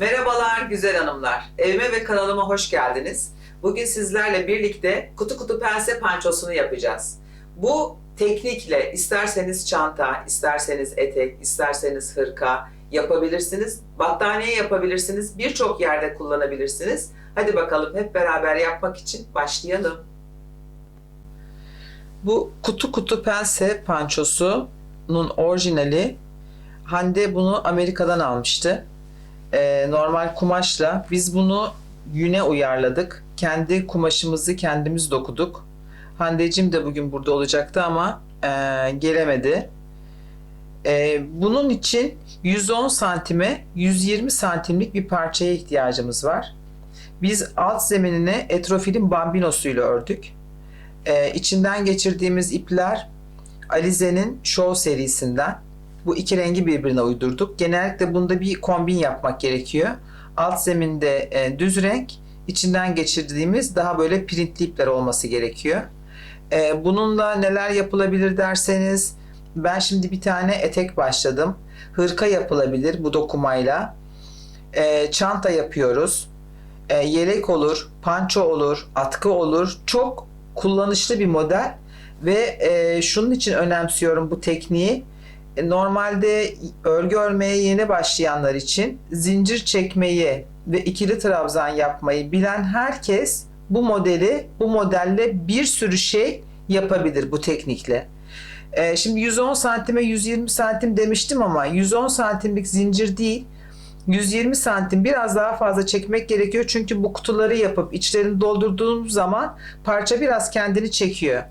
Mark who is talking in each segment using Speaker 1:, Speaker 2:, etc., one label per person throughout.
Speaker 1: Merhabalar güzel hanımlar. Evime ve kanalıma hoş geldiniz. Bugün sizlerle birlikte kutu kutu pense pançosunu yapacağız. Bu teknikle isterseniz çanta, isterseniz etek, isterseniz hırka yapabilirsiniz. Battaniye yapabilirsiniz. Birçok yerde kullanabilirsiniz. Hadi bakalım hep beraber yapmak için başlayalım. Bu kutu kutu pense pançosunun orijinali Hande bunu Amerika'dan almıştı. Ee, normal kumaşla biz bunu yüne uyarladık. Kendi kumaşımızı kendimiz dokuduk. Hande'cim de bugün burada olacaktı ama e, gelemedi. E, bunun için 110 santime 120 santimlik bir parçaya ihtiyacımız var. Biz alt zeminine etrofilin bambinosuyla ördük. E, içinden geçirdiğimiz ipler Alize'nin Show serisinden. Bu iki rengi birbirine uydurduk. Genellikle bunda bir kombin yapmak gerekiyor. Alt zeminde e, düz renk, içinden geçirdiğimiz daha böyle printli ipler olması gerekiyor. E, bununla neler yapılabilir derseniz ben şimdi bir tane etek başladım. Hırka yapılabilir bu dokumayla. E, çanta yapıyoruz. E, yelek olur, panço olur, atkı olur. Çok kullanışlı bir model ve e, şunun için önemsiyorum bu tekniği. Normalde örgü örmeye yeni başlayanlar için zincir çekmeyi ve ikili trabzan yapmayı bilen herkes bu modeli, bu modelle bir sürü şey yapabilir bu teknikle. Ee, şimdi 110 santime 120 santim demiştim ama 110 santimlik zincir değil 120 santim biraz daha fazla çekmek gerekiyor çünkü bu kutuları yapıp içlerini doldurduğumuz zaman parça biraz kendini çekiyor.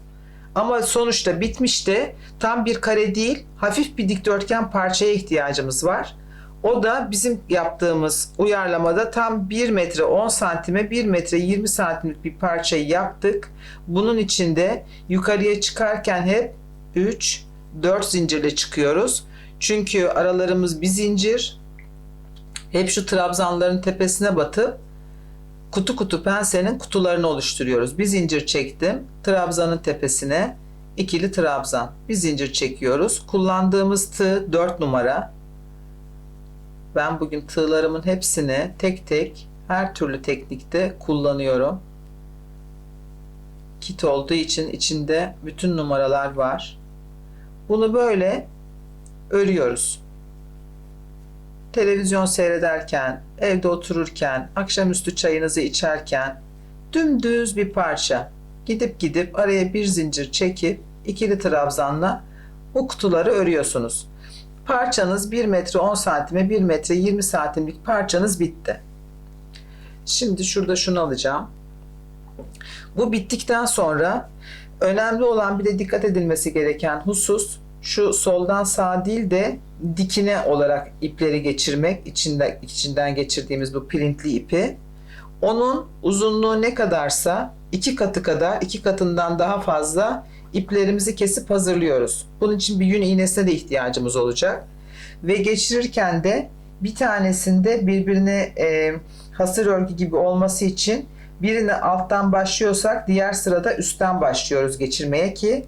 Speaker 1: Ama sonuçta bitmişte tam bir kare değil hafif bir dikdörtgen parçaya ihtiyacımız var. O da bizim yaptığımız uyarlamada tam 1 metre 10 santime 1 metre 20 santimlik bir parçayı yaptık. Bunun içinde yukarıya çıkarken hep 3 4 zincirle çıkıyoruz. Çünkü aralarımız bir zincir. Hep şu trabzanların tepesine batıp kutu kutu pensenin kutularını oluşturuyoruz. Bir zincir çektim. Trabzanın tepesine ikili trabzan. Bir zincir çekiyoruz. Kullandığımız tığ 4 numara. Ben bugün tığlarımın hepsini tek tek her türlü teknikte kullanıyorum. Kit olduğu için içinde bütün numaralar var. Bunu böyle örüyoruz. Televizyon seyrederken, evde otururken, akşamüstü çayınızı içerken dümdüz bir parça. Gidip gidip araya bir zincir çekip ikili trabzanla bu kutuları örüyorsunuz. Parçanız 1 metre 10 santime 1 metre 20 santimlik parçanız bitti. Şimdi şurada şunu alacağım. Bu bittikten sonra önemli olan bir de dikkat edilmesi gereken husus şu soldan sağ değil de dikine olarak ipleri geçirmek içinde, içinden geçirdiğimiz bu printli ipi onun uzunluğu ne kadarsa iki katı kadar iki katından daha fazla iplerimizi kesip hazırlıyoruz. Bunun için bir yün iğnesine de ihtiyacımız olacak. Ve geçirirken de bir tanesinde birbirine e, hasır örgü gibi olması için birini alttan başlıyorsak diğer sırada üstten başlıyoruz geçirmeye ki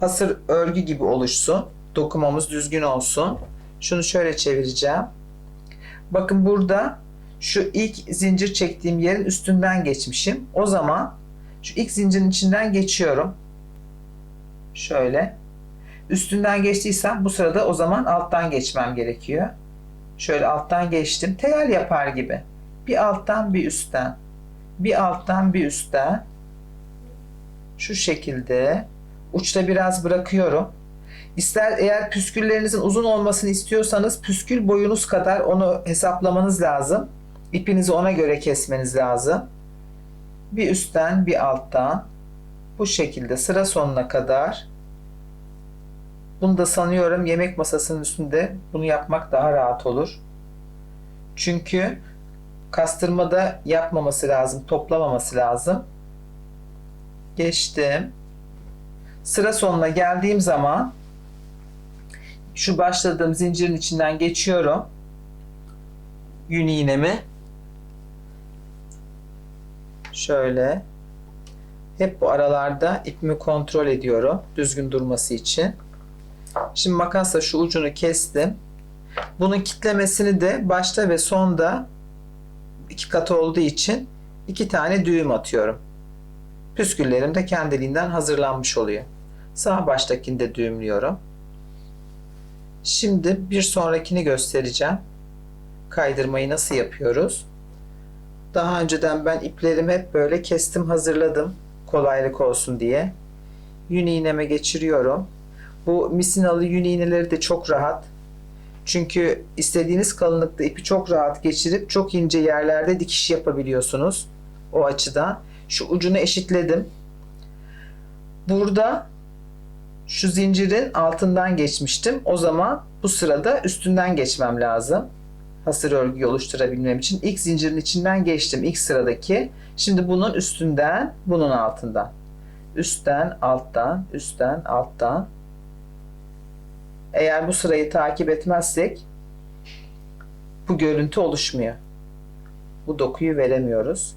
Speaker 1: hasır örgü gibi oluşsun. Dokumamız düzgün olsun. Şunu şöyle çevireceğim. Bakın burada şu ilk zincir çektiğim yerin üstünden geçmişim. O zaman şu ilk zincirin içinden geçiyorum. Şöyle. Üstünden geçtiysem bu sırada o zaman alttan geçmem gerekiyor. Şöyle alttan geçtim. Tel yapar gibi. Bir alttan bir üstten. Bir alttan bir üstten. Şu şekilde. Uçta biraz bırakıyorum. İster eğer püsküllerinizin uzun olmasını istiyorsanız püskül boyunuz kadar onu hesaplamanız lazım. İpinizi ona göre kesmeniz lazım. Bir üstten bir alttan bu şekilde sıra sonuna kadar bunu da sanıyorum yemek masasının üstünde bunu yapmak daha rahat olur. Çünkü kastırmada yapmaması lazım, toplamaması lazım. Geçtim. Sıra sonuna geldiğim zaman şu başladığım zincirin içinden geçiyorum. Yün iğnemi. Şöyle. Hep bu aralarda ipimi kontrol ediyorum. Düzgün durması için. Şimdi makasla şu ucunu kestim. Bunun kitlemesini de başta ve sonda iki katı olduğu için iki tane düğüm atıyorum. Püsküllerim de kendiliğinden hazırlanmış oluyor. Sağ baştakini de düğümlüyorum. Şimdi bir sonrakini göstereceğim. Kaydırmayı nasıl yapıyoruz? Daha önceden ben iplerimi hep böyle kestim hazırladım. Kolaylık olsun diye. Yün iğneme geçiriyorum. Bu misinalı yün iğneleri de çok rahat. Çünkü istediğiniz kalınlıkta ipi çok rahat geçirip çok ince yerlerde dikiş yapabiliyorsunuz. O açıdan. Şu ucunu eşitledim. Burada şu zincirin altından geçmiştim. O zaman bu sırada üstünden geçmem lazım. Hasır örgü oluşturabilmem için ilk zincirin içinden geçtim. ilk sıradaki. Şimdi bunun üstünden, bunun altından. Üstten, alttan, üstten, alttan. Eğer bu sırayı takip etmezsek bu görüntü oluşmuyor. Bu dokuyu veremiyoruz.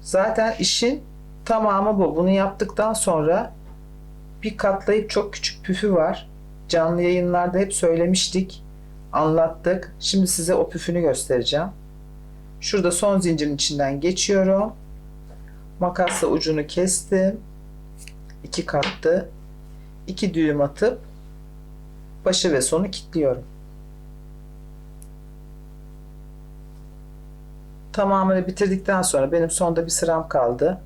Speaker 1: Zaten işin tamamı bu. Bunu yaptıktan sonra bir katlayıp çok küçük püfü var. Canlı yayınlarda hep söylemiştik, anlattık. Şimdi size o püfünü göstereceğim. Şurada son zincirin içinden geçiyorum. Makasla ucunu kestim. İki kattı. İki düğüm atıp başı ve sonu kilitliyorum. Tamamını bitirdikten sonra benim sonda bir sıram kaldı.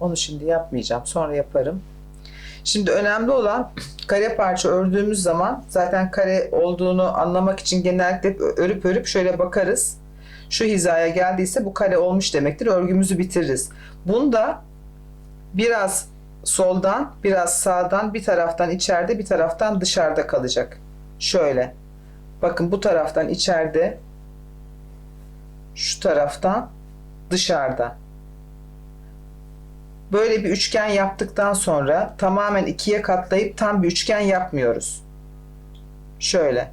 Speaker 1: Onu şimdi yapmayacağım. Sonra yaparım. Şimdi önemli olan kare parça ördüğümüz zaman zaten kare olduğunu anlamak için genellikle örüp örüp şöyle bakarız. Şu hizaya geldiyse bu kare olmuş demektir. Örgümüzü bitiririz. Bunda biraz soldan, biraz sağdan, bir taraftan içeride, bir taraftan dışarıda kalacak. Şöyle. Bakın bu taraftan içeride, şu taraftan dışarıda. Böyle bir üçgen yaptıktan sonra tamamen ikiye katlayıp tam bir üçgen yapmıyoruz. Şöyle.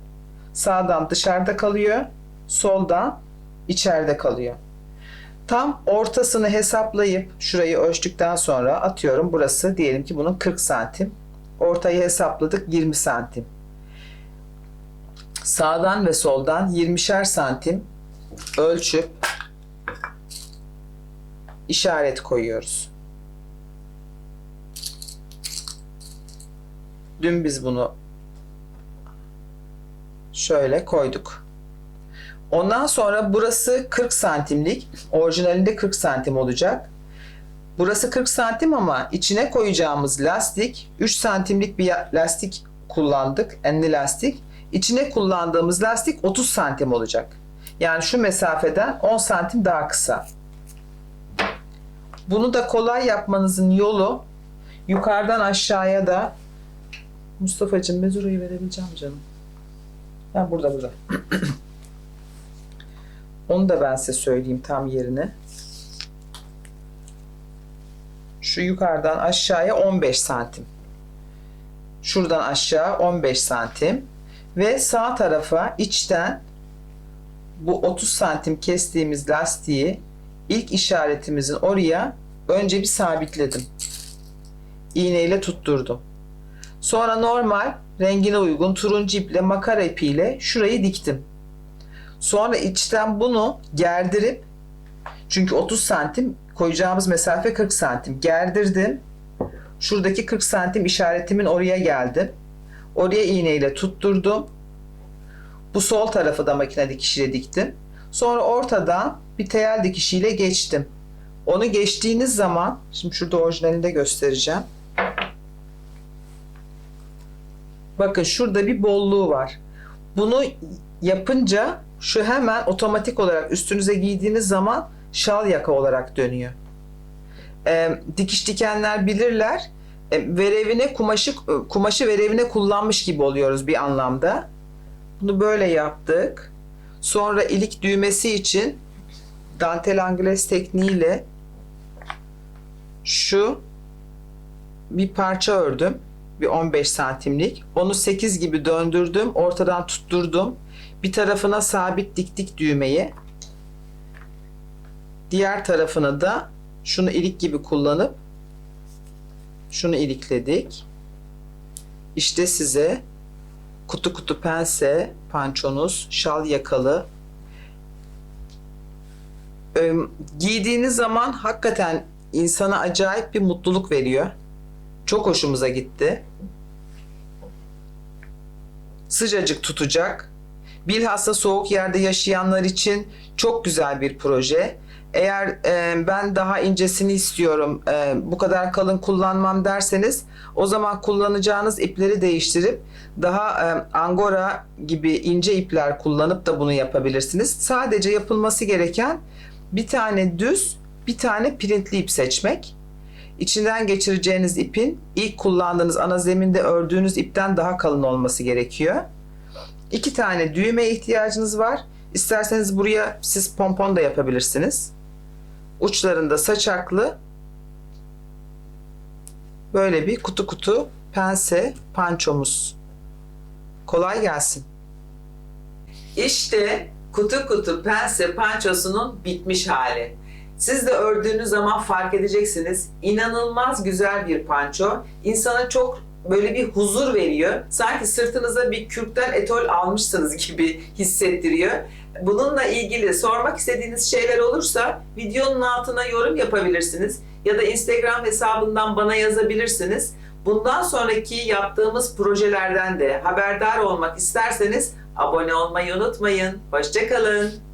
Speaker 1: Sağdan dışarıda kalıyor, soldan içeride kalıyor. Tam ortasını hesaplayıp şurayı ölçtükten sonra atıyorum burası diyelim ki bunun 40 santim. Ortayı hesapladık 20 santim. Sağdan ve soldan 20'şer santim ölçüp işaret koyuyoruz. Dün biz bunu şöyle koyduk. Ondan sonra burası 40 santimlik. Orijinalinde 40 santim olacak. Burası 40 santim ama içine koyacağımız lastik 3 santimlik bir lastik kullandık. Enli lastik. İçine kullandığımız lastik 30 santim olacak. Yani şu mesafeden 10 santim daha kısa. Bunu da kolay yapmanızın yolu yukarıdan aşağıya da Mustafa'cığım mezurayı verebileceğim canım. Ha burada burada. Onu da ben size söyleyeyim tam yerini. Şu yukarıdan aşağıya 15 santim. Şuradan aşağı 15 santim. Ve sağ tarafa içten bu 30 santim kestiğimiz lastiği ilk işaretimizin oraya önce bir sabitledim. İğneyle tutturdum. Sonra normal rengine uygun turuncu iple makara ipiyle şurayı diktim. Sonra içten bunu gerdirip çünkü 30 santim koyacağımız mesafe 40 santim gerdirdim. Şuradaki 40 santim işaretimin oraya geldim. Oraya iğneyle tutturdum. Bu sol tarafı da makine dikişiyle diktim. Sonra ortadan bir tel dikişiyle geçtim. Onu geçtiğiniz zaman, şimdi şurada orijinalinde göstereceğim. Bakın şurada bir bolluğu var. Bunu yapınca şu hemen otomatik olarak üstünüze giydiğiniz zaman şal yaka olarak dönüyor. E, dikiş dikenler bilirler. E, verevine kumaşı kumaşı verevine kullanmış gibi oluyoruz bir anlamda. Bunu böyle yaptık. Sonra ilik düğmesi için dantel angles tekniğiyle şu bir parça ördüm. Bir 15 santimlik. Onu 8 gibi döndürdüm. Ortadan tutturdum. Bir tarafına sabit diktik düğmeyi. Diğer tarafına da şunu ilik gibi kullanıp şunu ilikledik. İşte size kutu kutu pense pançonuz, şal yakalı. Ee, giydiğiniz zaman hakikaten insana acayip bir mutluluk veriyor. Çok hoşumuza gitti. Sıcacık tutacak. Bilhassa soğuk yerde yaşayanlar için çok güzel bir proje. Eğer e, ben daha incesini istiyorum, e, bu kadar kalın kullanmam derseniz o zaman kullanacağınız ipleri değiştirip daha e, angora gibi ince ipler kullanıp da bunu yapabilirsiniz. Sadece yapılması gereken bir tane düz, bir tane printli ip seçmek. İçinden geçireceğiniz ipin ilk kullandığınız ana zeminde ördüğünüz ipten daha kalın olması gerekiyor. İki tane düğme ihtiyacınız var. İsterseniz buraya siz pompon da yapabilirsiniz. Uçlarında saçaklı böyle bir kutu kutu pense pançomuz. Kolay gelsin. İşte kutu kutu pense pançosunun bitmiş hali. Siz de ördüğünüz zaman fark edeceksiniz. İnanılmaz güzel bir panço. İnsana çok böyle bir huzur veriyor. Sanki sırtınıza bir kürkten etol almışsınız gibi hissettiriyor. Bununla ilgili sormak istediğiniz şeyler olursa videonun altına yorum yapabilirsiniz. Ya da Instagram hesabından bana yazabilirsiniz. Bundan sonraki yaptığımız projelerden de haberdar olmak isterseniz abone olmayı unutmayın. Hoşçakalın.